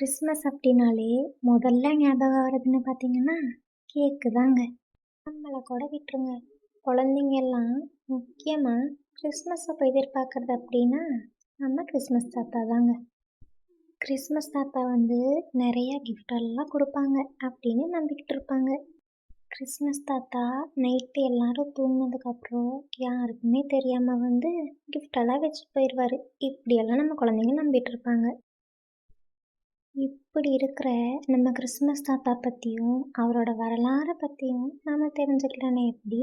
Christmas அப்படின்னாலே முதல்ல ஞாபகம் வர்றதுன்னு பார்த்தீங்கன்னா கேக்கு தாங்க. நம்மளை கூட விட்டுருங்க. குழந்தைங்க எல்லாம் முக்கியமாக கிறிஸ்மஸ் அப்போ எதிர்பார்க்குறது அப்படின்னா நம்ம கிறிஸ்மஸ் தாத்தா தாங்க. கிறிஸ்மஸ் தாத்தா வந்து நிறையா கிஃப்டெல்லாம் கொடுப்பாங்க அப்படின்னு நம்பிக்கிட்டு இருப்பாங்க. கிறிஸ்மஸ் தாத்தா நைட்டு எல்லாரும் தூங்கினதுக்கப்புறம் யாருக்குமே தெரியாமல் வந்து கிஃப்டெல்லாம் வச்சுட்டு போயிடுவார் இப்படியெல்லாம் நம்ம குழந்தைங்க நம்பிட்டு இருப்பாங்க. இப்படி இருக்கிற நம்ம கிறிஸ்மஸ் தாத்தா பற்றியும் அவரோட வரலாறை பற்றியும் நாம் தெரிஞ்சுக்கலானே எப்படி?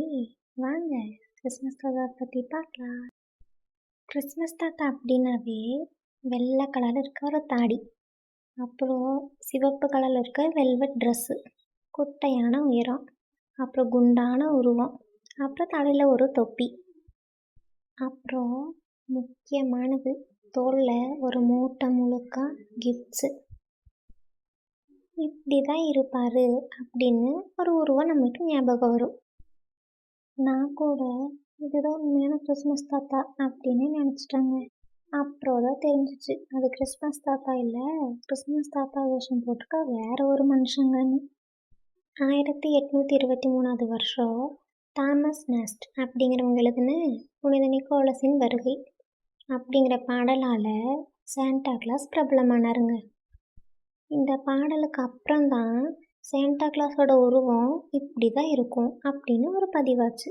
வாங்க கிறிஸ்மஸ் தாத்தா பற்றி பார்க்கலாம். கிறிஸ்மஸ் தாத்தா அப்படின்னாவே வெள்ளை கலரில் இருக்க ஒரு தாடி. அப்புறம் சிவப்பு கலரில் இருக்க வெல்வெட் ட்ரெஸ்ஸு குட்டையான உயரம் அப்புறம் குண்டான உருவம் அப்புறம் தலையில் ஒரு தொப்பி. அப்புறம் முக்கியமானது தோளில் ஒரு மூட்டை முழுக்க கிஃப்ட்ஸு இப்படி தான் இருப்பார் அப்படின்னு ஒரு உருவம் நம்மளுக்கு ஞாபகம் வரும். நான் கூட இதுதான் உண்மையான கிறிஸ்மஸ் தாத்தா அப்படின்னு நினச்சிட்டேங்க. அப்புறம் தான் தெரிஞ்சிச்சு அது கிறிஸ்மஸ் தாத்தா இல்லை கிறிஸ்மஸ் தாத்தா வேஷம் போட்டிருக்கா வேற ஒரு மனுஷங்கன்னு. ஆயிரத்தி எட்நூற்றி இருபத்தி மூணாவது வருஷம் தாமஸ் நெஸ்ட் அப்படிங்கிறவங்க எழுதுன புனித நிக்கோலஸின் வருகை அப்படிங்கிற பாடலால் சாண்டா கிளாஸ் பிரபலமானாருங்க. இந்த பாடலுக்கு அப்புறம்தான் சேண்டா கிளாஸோட உருவம் இப்படி தான் இருக்கும் அப்படின்னு ஒரு பதிவாச்சு.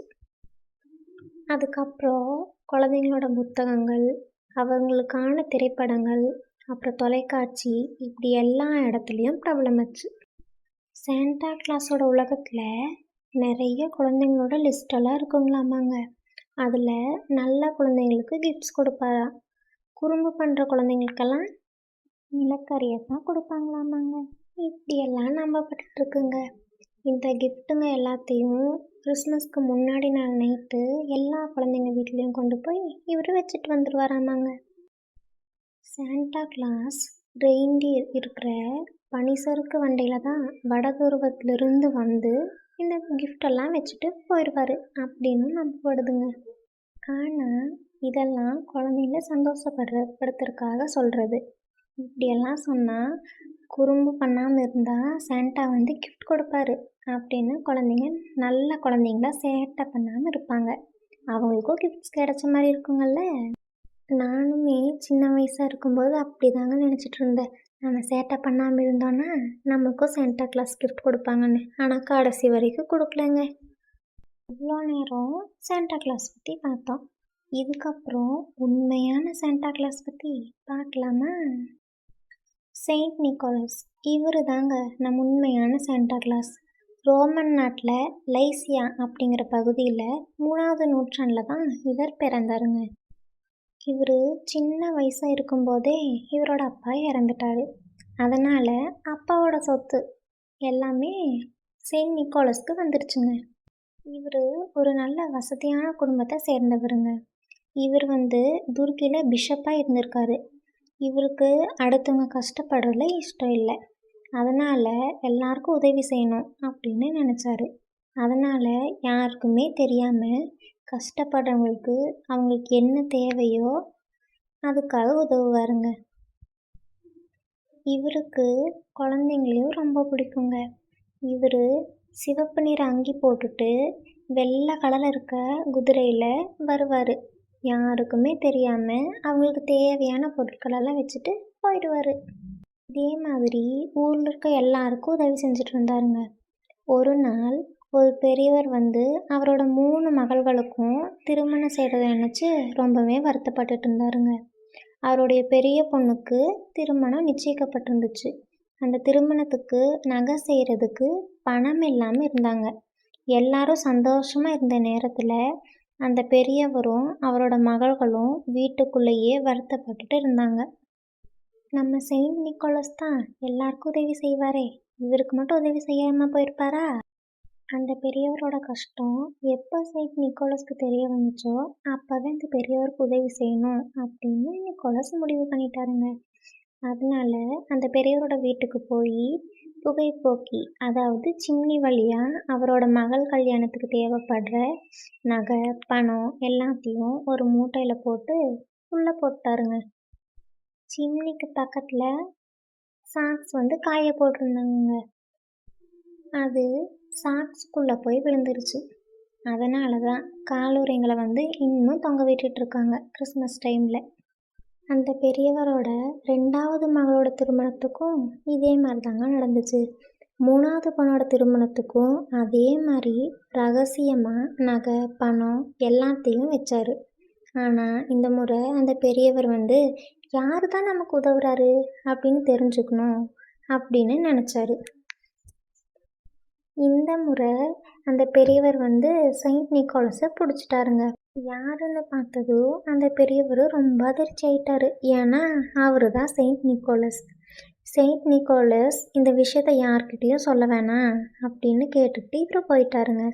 அதுக்கப்புறம் குழந்தைங்களோட புத்தகங்கள் அவங்களுக்கான திரைப்படங்கள் அப்புறம் தொலைக்காட்சி இப்படி எல்லா இடத்துலையும் பிரபலமாச்சு. சாண்டா கிளாஸோட உலகத்தில் நிறைய குழந்தைங்களோட லிஸ்டெல்லாம் இருக்குங்களாமாங்க. அதில் நல்ல குழந்தைங்களுக்கு கிஃப்ட்ஸ் கொடுப்பாரா குறும்பு பண்ணுற குழந்தைங்களுக்கெல்லாம் நிலக்கரியை தான் கொடுப்பாங்களாமாங்க. இப்படியெல்லாம் நம்பப்பட்டுருக்குங்க இந்த கிஃப்ட்டுங்க எல்லாத்தையும் கிறிஸ்மஸ்க்கு முன்னாடி நாள் நைட்டு எல்லா குழந்தைங்க வீட்லேயும் கொண்டு போய் இவர் வச்சுட்டு வந்துடுவாராமாங்க சாண்டா கிளாஸ் ரெயின்டி இருக்கிற பனிசறுக்கு வண்டியில் தான் வடதுருவத்திலிருந்து வந்து இந்த கிஃப்டெல்லாம் வச்சுட்டு போயிடுவார் அப்படின்னு நம்பப்படுதுங்க. ஆனால் இதெல்லாம் குழந்தைங்கள சந்தோஷப்படுற சொல்கிறது இப்படியெல்லாம் சொன்னால் குறும்பு பண்ணாமல் இருந்தால் சாண்டா வந்து கிஃப்ட் கொடுப்பாரு. அப்படின்னு குழந்தைங்க நல்ல குழந்தைங்களா சேட்டை பண்ணாமல் இருப்பாங்க. அவங்களுக்கும் கிஃப்ட்ஸ் கிடைச்ச மாதிரி இருக்குங்கள்ல? நானுமே சின்ன வயசாக இருக்கும்போது அப்படி தாங்க நினச்சிட்டு இருந்தேன். நம்ம சேட்டை பண்ணாமல் இருந்தோன்னா நமக்கும் சாண்டா கிளாஸ் கிஃப்ட் கொடுப்பாங்கன்னு. ஆனால் கடைசி வரைக்கும் கொடுக்கலங்க. இவ்வளோ நேரம் சாண்டா கிளாஸ் பற்றி பார்த்தோம். இதுக்கப்புறம் உண்மையான சாண்டா கிளாஸ் பற்றி பார்க்கலாமா? செயின்ட் நிக்கோலஸ் இவர் தாங்க நம் உண்மையான சாண்டா கிளாஸ் ரோமன் நாட்டில் லைசியா அப்படிங்கிற பகுதியில் மூணாவது நூற்றாண்டில் தான் இவர் பிறந்தாருங்க. இவர் சின்ன வயசாக இருக்கும்போதே இவரோட அப்பா இறந்துட்டார். அதனால் அப்பாவோட சொத்து எல்லாமே செயின்ட் நிக்கோலஸ்க்கு வந்துருச்சுங்க. இவர் ஒரு நல்ல வசதியான குடும்பத்தை சேர்ந்தவருங்க. இவர் வந்து துருக்கியில் பிஷப்பாக இருந்திருக்காரு. இவருக்கு அடுத்தவங்க கஷ்டப்படுறதுல இஷ்டம் இல்லை. அதனால் எல்லாருக்கும் உதவி செய்யணும் அப்படின்னு நினச்சாரு. அதனால் யாருக்குமே தெரியாமல் கஷ்டப்படுறவங்களுக்கு அவங்களுக்கு என்ன தேவையோ அதுக்காக உதவுவாருங்க. இவருக்கு குழந்தைங்களையும் ரொம்ப பிடிக்குங்க. இவர் சிவப்பு நிற அங்கி போட்டுட்டு வெள்ளை கலரில் இருக்க குதிரையில் வருவார். யாருக்குமே தெரியாமல் அவங்களுக்கு தேவையான பொருட்களெல்லாம் வச்சுட்டு போயிடுவார். இதே மாதிரி ஊரில் இருக்க எல்லாருக்கும் உதவி செஞ்சுட்டு இருந்தாருங்க ஒரு நாள் ஒரு பெரியவர் வந்து அவரோட மூணு மகள்களுக்கும் திருமணம் செய்கிறத நினச்சி ரொம்பவே வருத்தப்பட்டுட்டு இருந்தாருங்க. அவருடைய பெரிய பொண்ணுக்கு திருமணம் நிச்சயிக்கப்பட்டிருந்துச்சு. அந்த திருமணத்துக்கு நகை செய்கிறதுக்கு பணம் இல்லாமல் இருந்தாங்க. எல்லாரும் சந்தோஷமாக இருந்த நேரத்தில் அந்த பெரியவரும் அவரோட மகள்களும் வீட்டுக்குள்ளேயே வருத்தப்பட்டுட்டு இருந்தாங்க. நம்ம செயின்ட் நிக்கோலஸ் தான் எல்லாருக்கும் உதவி செய்வாரே. இவருக்கு மட்டும் உதவி செய்யாமல் போயிருப்பாரா? அந்த பெரியவரோட கஷ்டம் எப்போ செயின்ட் நிக்கோலஸ்க்கு தெரிய வந்துச்சோ அப்போவே அந்த பெரியவருக்கு உதவி செய்யணும் அப்படின்னு நிக்கோலஸ் முடிவு பண்ணிட்டாருங்க. அதனால அந்த பெரியவரோட வீட்டுக்கு போய் புகைப்போக்கி அதாவது சிம்னி வழியாக அவரோட மகள் கல்யாணத்துக்கு தேவைப்படுற நகை பணம் எல்லாத்தையும் ஒரு மூட்டையில் போட்டு உள்ளே போட்டாருங்க. சிம்னிக்கு பக்கத்தில் சாக்ஸ் வந்து காய போட்டிருந்தாங்க அது சாக்ஸ்குள்ளே போய் விழுந்துருச்சு. அதனால தான் காலுறைங்களை வந்து இன்னும் தொங்க விட்டுட்ருக்காங்க கிறிஸ்மஸ் டைமில் அந்த பெரியவரோட ரெண்டாவது மகளோட திருமணத்துக்கும் இதே மாதிரி தாங்க நடந்துச்சு. மூணாவது பொண்ணோட திருமணத்துக்கும் அதே மாதிரி ரகசியமாக நகை பணம் எல்லாத்தையும் வச்சாரு. ஆனால் இந்த முறை அந்த பெரியவர் வந்து யார் தான் நமக்கு உதவுறாரு? அப்படின்னு தெரிஞ்சுக்கணும் அப்படின்னு நினச்சாரு. இந்த முறை அந்த பெரியவர் வந்து செயின்ட் நிக்கோலஸை பிடிச்சிட்டாருங்க. யாருன்னு பார்த்ததோ அந்த பெரியவர் ரொம்ப அதிர்ச்சி ஆயிட்டார். ஏன்னா அவர் தான் செயின்ட் நிக்கோலஸ். செயின்ட் நிக்கோலஸ் இந்த விஷயத்த யார்கிட்டயும் சொல்ல வேணாம் அப்படின்னு கேட்டுட்டு இவர் போயிட்டாருங்க.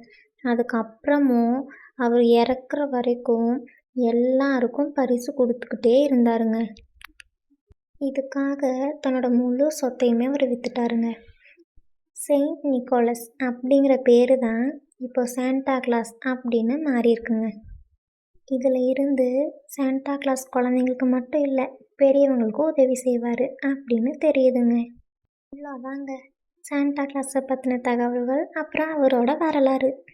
அதுக்கப்புறமும் அவர் இறக்குற வரைக்கும் எல்லாருக்கும் பரிசு கொடுத்துக்கிட்டே இருந்தாருங்க. இதுக்காக தன்னோட முழு சொத்தையுமே அவர் வித்துட்டாருங்க. செயின்ட் நிக்கோலஸ் அப்படிங்கிற பேர் தான் இப்போ சாண்டா கிளாஸ் அப்படின்னு மாறியிருக்குங்க. இதில் இருந்து சாண்டா கிளாஸ் குழந்தைங்களுக்கு மட்டும் இல்லை பெரியவங்களுக்கும் உதவி செய்வார் அப்படின்னு தெரியுதுங்க. இவ்வளோதாங்க. சாண்டா கிளாஸை பற்றின தகவல்கள் அப்புறம் அவரோட வரலாறு.